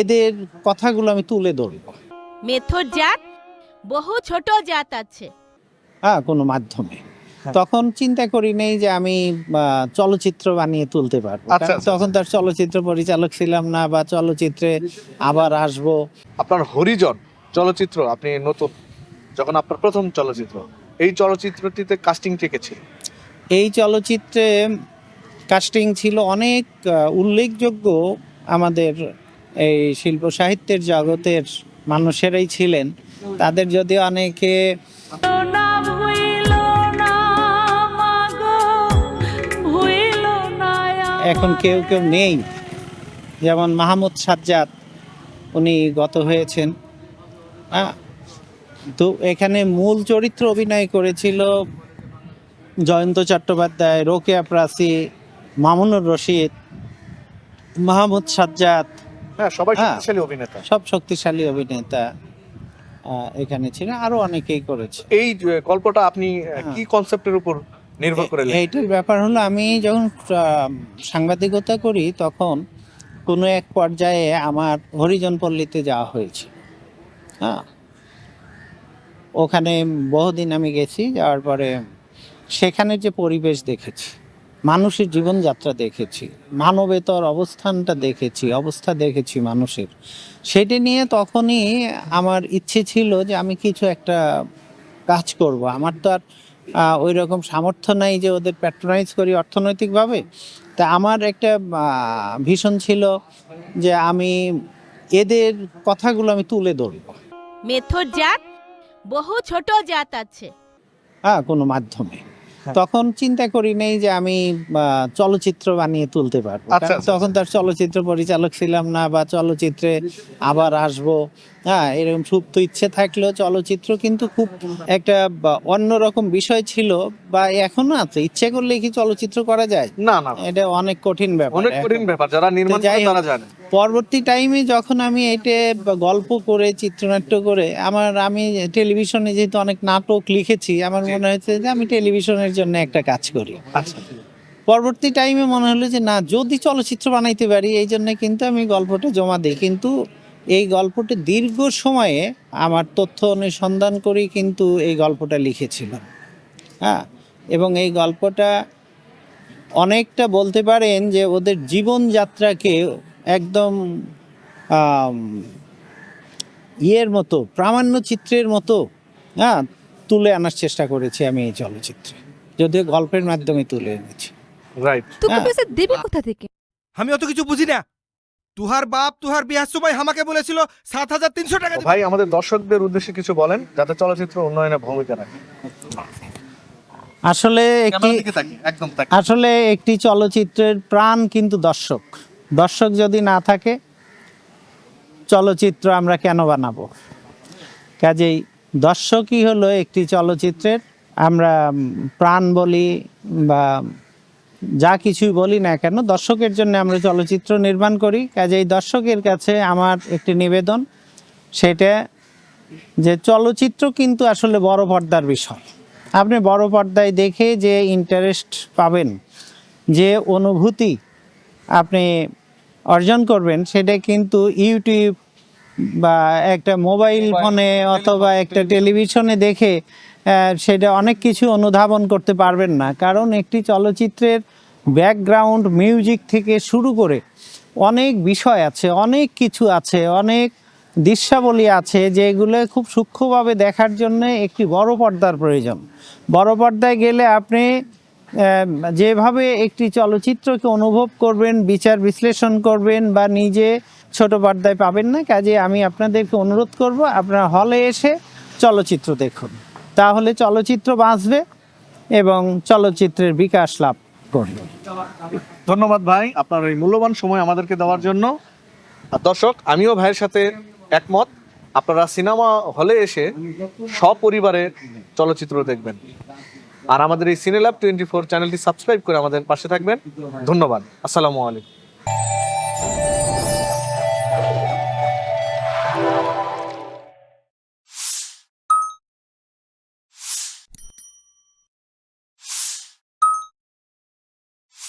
এদের কথাগুলো আমি তুলে ধরবো। মেথর জাত বহু ছোট জাত আছে। হ্যাঁ কোনো মাধ্যমে। তখন চিন্তা করি নেই যে আমি চলচ্চিত্র বানিয়ে তুলতে পারব। আচ্ছা, আচ্ছা, তখন তার চলচ্চিত্র পরিচালক ছিলাম না বা চলচ্চিত্রে আবার আসব। আপনার হরিজন চলচ্চিত্র আপনি নতুন যখন আপনার প্রথম চলচ্চিত্র এই চলচ্চিত্রটিতে কাস্টিং কে ছিল? এই চলচ্চিত্রে কাস্টিং ছিল অনেক উল্লেখযোগ্য আমাদের এই শিল্প সাহিত্যের জগতের মানুষেরাই ছিলেন। তাদের যদি অনেকে এখন কেউ কেউ নেই। যেমন মাহমুদ সাজ্জাদ উনি গত হয়েছেন। হ্যাঁ, তো এখানে মূল চরিত্র অভিনয় করেছিল জয়ন্ত চট্টোপাধ্যায় রোকেয়া প্রাসী মামুনুর রশিদ মাহমুদ সাজ্জাদ হ্যাঁ সবাই হ্যাঁ। শক্তিশালী অভিনেতা সব শক্তিশালী অভিনেতা এখানে ছিলেন আরও অনেকেই করেছে এই যে গল্পটা আপনি হ্যাঁ। কি কনসেপ্টের উপর নির্ভর করে? এইটার ব্যাপার হলো আমি যখন সাংবাদিকতা করি তখন কোনো এক পর্যায়ে আমার হরিজন পল্লীতে যাওয়া হয়েছে হ্যাঁ ওখানে বহুদিন আমি গেছি যাওয়ার পরে সেখানের যে পরিবেশ দেখেছি মানুষের জীবনযাত্রা দেখেছি মানবেতর অবস্থানটা দেখেছি অবস্থা দেখেছি মানুষের। সেটা নিয়ে তখনই আমার ইচ্ছে ছিল যে আমি কিছু একটা কাজ করব। আমার তো আর ওই রকম সামর্থ্য নাই যে ওদের প্যাট্রোনাইজ করি অর্থনৈতিকভাবে। তা আমার একটা ভীষণ ছিল যে আমি এদের কথাগুলো আমি তুলে ধরবো। মেথর জাত বহু ছোট জাত আছে। হ্যাঁ কোনো মাধ্যমে। তখন চিন্তা করি নেই যে আমি আহ, চলচ্চিত্র বানিয়ে তুলতে পারব। আচ্ছা, আচ্ছা, তখন তার চলচ্চিত্র পরিচালক ছিলাম না বা চলচ্চিত্রে আবার আসব। হ্যাঁ এরকম সুপ্ত ইচ্ছে থাকলেও চলচ্চিত্র কিন্তু খুব একটা অন্যরকম বিষয় ছিল। বা এখনও আছে? ইচ্ছে করলে কি চলচ্চিত্র করা যায়? না না এটা অনেক কঠিন ব্যাপার অনেক কঠিন ব্যাপার। যারা নির্মাণ করে তারা জানে। পরবর্তী টাইমে যখন আমি এটা গল্প করে চিত্রনাট্য করে আমার আমি টেলিভিশনে যেহেতু অনেক নাটক লিখেছি আমার মনে হয়েছে যে আমি টেলিভিশনের জন্য একটা কাজ করি। আচ্ছা। পরবর্তী টাইমে মনে হলো যে না যদি চলচ্চিত্র বানাইতে পারি এই জন্য কিন্তু আমি গল্পটা জমা দিই। কিন্তু এই গল্পটা দীর্ঘ সময়ে আমার তথ্য অনুসন্ধান করি কিন্তু এই গল্পটা লিখেছিলাম। হ্যাঁ? এবং এই গল্পটা অনেকটা বলতে পারেন যে ওদের জীবনযাত্রাকে একদম ইয়ের মতো প্রামাণ্য চিত্রের মতো হ্যাঁ তুলে আনার চেষ্টা করেছি আমি এই চলচ্চিত্রে। যদিও গল্পের মাধ্যমে তুলে এনেছি। রাইট হ্যাঁ। দেবে কোথা থেকে? আমি অত কিছু বুঝি না। তুহার বাপ তুহার বিয়ার সময় আমাকে বলেছিল সাত হাজার তিনশো টাকা ভাই আমাদের দর্শকদের উদ্দেশ্যে কিছু বলেন যাতে চলচ্চিত্র উন্নয়নে ভূমিকা রাখে। আসলে একটি। আসলে একটি চলচ্চিত্রের প্রাণ কিন্তু দর্শক। দর্শক যদি না থাকে চলচ্চিত্র আমরা কেন বানাবো? কাজেই দর্শকই হলো একটি চলচ্চিত্রের আমরা প্রাণ বলি বা যা কিছুই বলি না কেন দর্শকের জন্য আমরা চলচ্চিত্র নির্মাণ করি। কাজেই দর্শকের কাছে আমার একটি নিবেদন সেটা যে চলচ্চিত্র কিন্তু আসলে বড় পর্দার বিষয়। আপনি বড় পর্দায় দেখে যে ইন্টারেস্ট পাবেন যে অনুভূতি আপনি অর্জন করবেন সেটা কিন্তু ইউটিউব বা একটা মোবাইল ফোনে অথবা একটা টেলিভিশনে দেখে সেটা অনেক কিছু অনুধাবন করতে পারবেন না। কারণ একটি চলচ্চিত্রের ব্যাকগ্রাউন্ড মিউজিক থেকে শুরু করে অনেক বিষয় আছে অনেক কিছু আছে অনেক দৃশ্যাবলী আছে যেগুলো খুব সূক্ষ্মভাবে দেখার জন্য একটি বড় পর্দার প্রয়োজন। বড় পর্দায় গেলে আপনি যেভাবে একটি চলচ্চিত্রকে অনুভব করবেন বিচার বিশ্লেষণ করবেন বা নিজে ছোট পর্দায় পাবেন না কাজে আমি আপনাদেরকে অনুরোধ করব আপনারা হলে এসে চলচ্চিত্র দেখুন। তাহলে চলচ্চিত্র বাঁচবে এবং চলচ্চিত্রের বিকাশ লাভ করবে। ধন্যবাদ ভাই আপনার এই মূল্যবান সময় আমাদেরকে দেওয়ার জন্য। দর্শক আমিও ভাইয়ের সাথে একমত। আপনারা সিনেমা হলে এসে সপরিবারে চলচ্চিত্র দেখবেন। আর আমাদের এই সিনেল্যাব টোয়েন্টি ফোর চ্যানেলটি সাবস্ক্রাইব করে আমাদের পাশে থাকবেন। ধন্যবাদ। আসসালামু আলাইকুম।